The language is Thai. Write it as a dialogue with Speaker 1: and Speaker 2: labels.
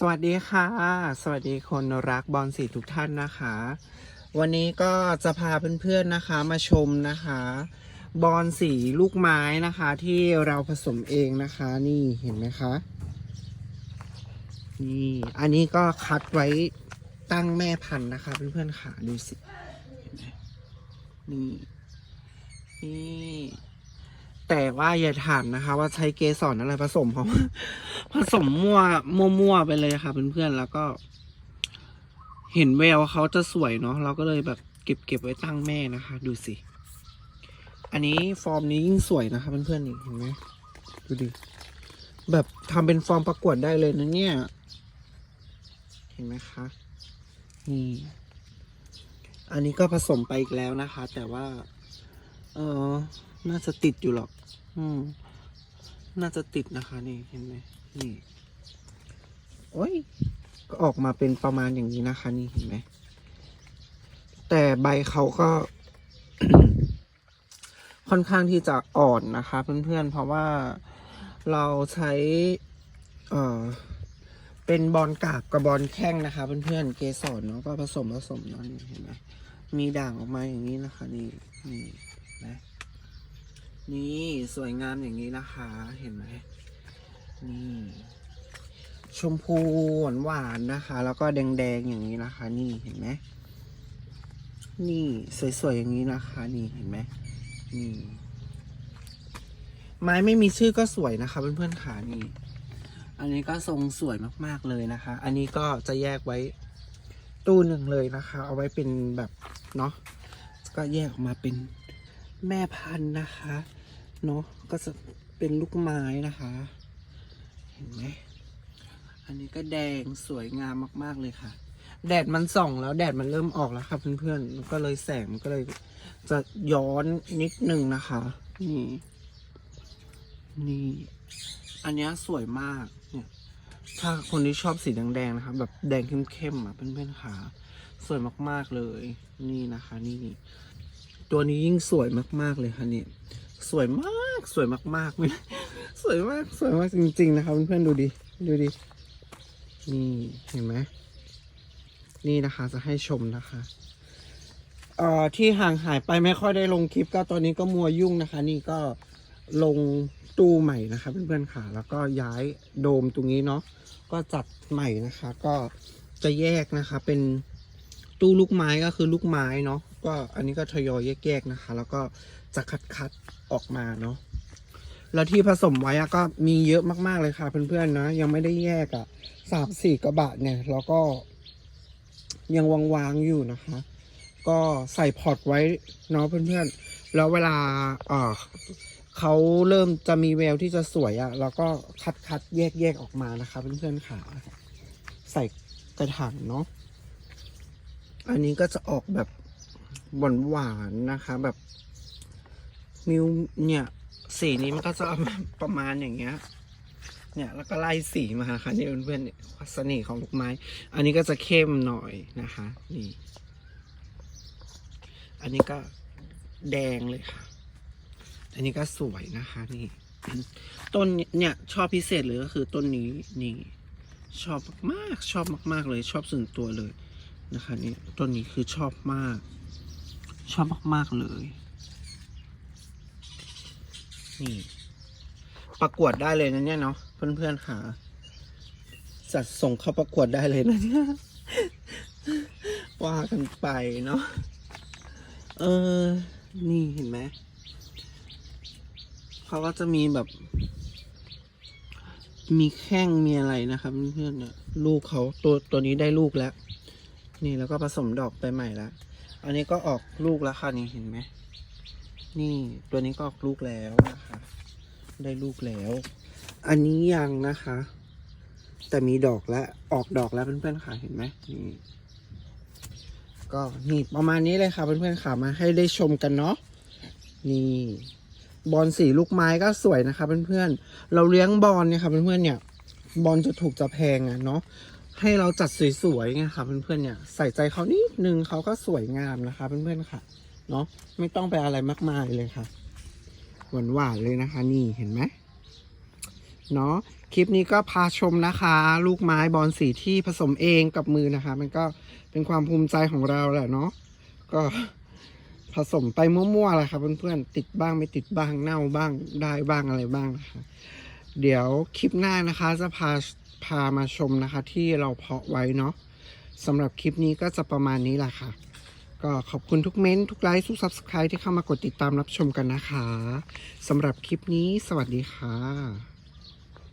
Speaker 1: สวัสดีค่ะ สวัสดีคนรักบอลสีทุกท่านนะคะ วันนี้ก็จะพาเพื่อนๆนะคะมาชมนะคะ บอลสีลูกไม้นะคะที่เราผสมเองนะคะนี่เห็นไหมคะนี่อันนี้ก็คัดไว้ตั้งแม่พันธุ์นะคะ เพื่อนๆค่ะดูสิเห็นไหมนี่นี่ แต่ว่าอย่าถามนะคะ ว่าใช้เกสรอะไรผสมเพราะผสมมั่วมั่วๆไปเลยค่ะเพื่อนๆแล้วก็ เห็นแววเขาจะสวยเนาะเราก็เลยแบบเก็บเก็บไว้ตั้งแม่นะคะ ดูสิ อันนี้ฟอร์มนี้ยิ่งสวยนะคะเพื่อนๆเห็นไหมดูดิแบบทำเป็นฟอร์มประกวดได้เลยนะเนี่ย เห็นไหมคะนี่อันนี้ก็ผสมไปอีกแล้วนะคะ แต่ว่า เออ น่าจะติดอยู่หรอก อืม น่าจะติดนะคะนี่เห็นไหมนี่ โอ้ย ก็ออกมาเป็นประมาณอย่างนี้นะคะ นี่เห็นไหม แต่ใบเขาก็ ค่อนข้างที่จะอ่อนนะคะ เพื่อนๆ เพราะว่าเราใช้ เอ่อ เป็นบอลกาบกับบอลแข้งนะคะ เพื่อนๆ เกสรเนาะก็ผสมผสมเนาะนี่เห็นไหมมีด่างออกมาอย่างนี้นะคะ นี่นี่นะ นี่สวยงามอย่างนี้นะคะ เห็นไหมนี่ ชมพูหวานๆนะคะ แล้วก็แดงๆอย่างนี้นะคะ นี่เห็นไหมนี่สวยๆอย่างนี้นะคะ นี่เห็นไหมนี่ไม้ไม่มีชื่อก็สวยนะคะเพื่อนๆค่ะนี่ อันนี้ก็ทรงสวยมากๆเลยนะคะ อันนี้ก็จะแยกไว้ตู้หนึ่งเลยนะคะ เอาไว้เป็นแบบเนาะก็แยกออกมาเป็นแม่พันธุ์นะคะ เนาะก็จะเป็นลูกไม้นะคะ เห็นไหมอันนี้ก็แดงสวยงามมาก ๆ เลยค่ะ แดดมันส่องแล้วแดดมันเริ่มออกแล้วค่ะเพื่อนๆก็เลยแสงมันก็เลยจะย้อนนิดหนึ่งนะคะ นี่ นี่ อันนี้สวยมากเนี่ย ถ้าคนที่ชอบสีแดงๆนะคะ แบบแดงเข้มๆอะเพื่อนๆค่ะ สวยมากๆเลย นี่นะคะ นี่ ตัวนี้ยิ่งสวยมากๆเลยค่ะเนี่ย สวยมากสวยมากๆไม่สวยมากสวยมากจริงๆนะคะเพื่อนๆดูดิดูดินี่เห็นไหมนี่นะคะจะให้ชมนะคะเอ่อที่ห่างหายไปไม่ค่อยได้ลงคลิปก็ตอนนี้ก็มัวยุ่งนะคะ นี่ก็ลงตู้ใหม่นะคะ เพื่อนๆค่ะ แล้วก็ย้ายโดมตรงนี้เนาะก็จัดใหม่นะคะ ก็จะแยกนะคะ เป็นตู้ลูกไม้ก็คือลูกไม้เนาะก็อันนี้ก็ทยอยแยกๆนะคะ แล้วก็ จะคัดๆออกมาเนาะแล้วที่ผสมไว้ก็มีเยอะมากๆเลยค่ะ เพื่อนๆนะ ยังไม่ได้แยกอะสามสี่กระบะเนี่ย แล้วก็ยังวางๆอยู่นะคะ ก็ใส่พอร์ตไว้เนาะเพื่อนๆ แล้วเวลาเอ่อเขาเริ่มจะมีแววที่จะสวยอะ่ะเราก็คัดคัดแยกแยกออกมานะคะ เพื่อนๆค่ะ ใส่กระถางเนาะอันนี้ก็จะออกแบบหวานๆนะคะ แบบ มิวเนี่ย สีนี้มันก็จะประมาณอย่างเงี้ย เนี่ยแล้วก็ไล่สีมาค่ะนี่เพื่อนๆเนี่ยเสน่ห์ของลูกไม้ อันนี้ก็จะเข้มหน่อยนะคะ นี่ อันนี้ก็แดงเลยค่ะ อันนี้ก็สวยนะคะนี่ต้นเนี่ยชอบพิเศษเลยก็คือต้นนี้นี่ ชอบมากๆชอบมาก ๆ เลยชอบส่วนตัวเลยนะคะนี่ต้นนี้คือชอบมาก ชอบมาก ๆ เลย นี่ ประกวดได้เลยนะเนี่ยเนาะเพื่อนๆค่ะจัดส่งเข้าประกวดได้เลยนะเนี่ยว่ากันไปเนาะเออ นี่เห็นไหมเขาก็จะมีแบบ มีแข้งมีอะไรนะครับเพื่อนเนี่ย ลูกเขาตัวตัวนี้ได้ลูกแล้ว นี่แล้วก็ผสมดอกไปใหม่แล้ว อันนี้ก็ออกลูกแล้วค่ะนี่เห็นไหม นี่ตัวนี้ก็ออกลูกแล้วนะคะ ได้ลูกแล้ว อันนี้ยังนะคะ แต่มีดอกแล้วออกดอกแล้วเพื่อนๆค่ะเห็นไหมนี่ก็นี่ประมาณนี้เลยค่ะเพื่อนๆค่ะมาให้ได้ชมกันเนาะนี่บอลสีลูกไม้ก็สวยนะคะเพื่อนๆเราเลี้ยงบอลเนี่ยค่ะเพื่อนๆเนี่ยบอลจะถูกจะแพงอะเนาะให้เราจัดสวยๆไงค่ะเพื่อนๆเนี่ยใส่ใจเขานิดนึงเขาก็สวยงามนะคะเพื่อนๆค่ะ เนาะไม่ต้องไปอะไรมากมายเลยค่ะ หวานๆเลยนะคะ นี่เห็นไหมเนาะคลิปนี้ก็พาชมนะคะ ลูกไม้บอลสีที่ผสมเองกับมือนะคะ มันก็เป็นความภูมิใจของเราแหละเนาะก็ผสมไปมั่วๆแหละครับเพื่อนๆติดบ้างไม่ติดบ้างเน่าบ้างได้บ้างอะไรบ้างนะคะ เดี๋ยวคลิปหน้านะคะจะพาพามาชมนะคะ ที่เราเพาะไว้เนาะสำหรับคลิปนี้ก็จะประมาณนี้แหละค่ะ ก็ขอบคุณทุกเม้นทุกไลค์ทุกซับสไครต์ที่เข้ามากดติดตามรับชมกันนะคะสำหรับคลิปนี้สวัสดีค่ะ